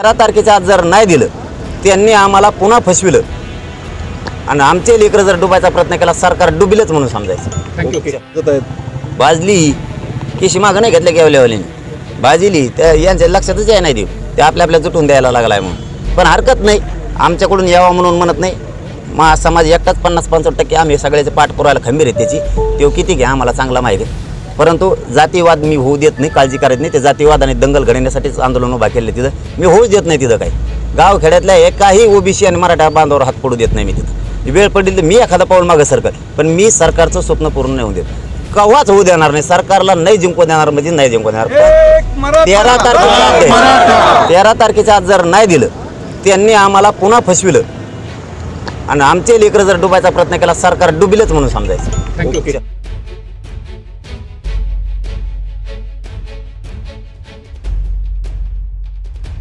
तेरा तारखेच्या आज जर नाही दिलं त्यांनी आम्हाला पुन्हा फसविलं. आणि आमचे लेकरं जर डुबायचा प्रयत्न केला सरकार डुबिलच म्हणून समजायचं. भाजली की मागं नाही घेतल्या गेवल्यावालीने भाजली त्या यांच्या लक्षातच याय नाही देऊ. ते आपल्या आपल्या जुटून द्यायला लागलाय म्हणून. पण हरकत नाही. आमच्याकडून यावा म्हणून म्हणत नाही. मा समाज एकटाच पन्नास पंचावन्न टक्के आम्ही सगळ्याचे पाठ पुरायला खंबीर आहे त्याची. तो किती घ्या आम्हाला चांगला माहिती आहे. परंतु जातीवाद मी होऊ देत नाही काळजी करायची नाही. ते जातीवाद आणि दंगल घडवण्यासाठीच आंदोलन उभा केले तिथं. मी होऊच देत नाही तिथं काही. गाव खेड्यातल्या एकाही ओबीसी आणि मराठा बांधावर हात पडू देत नाही मी तिथं. वेळ पडली तर मी एखादा पाऊल मागं सरकार पण मी सरकारचं स्वप्न पूर्ण नाही होऊ देत. कव्हाच होऊ देणार नाही. सरकारला नाही जिंकू देणार म्हणजे नाही जिंकू देणार. तेरा तारखेच्या तेरा तारखेच्या आज जर नाही दिलं त्यांनी आम्हाला पुन्हा फसविलं. आणि आमचे लेकरं जर डुबायचा प्रयत्न केला सरकार डुबिलच म्हणून समजायचं. थँक्यू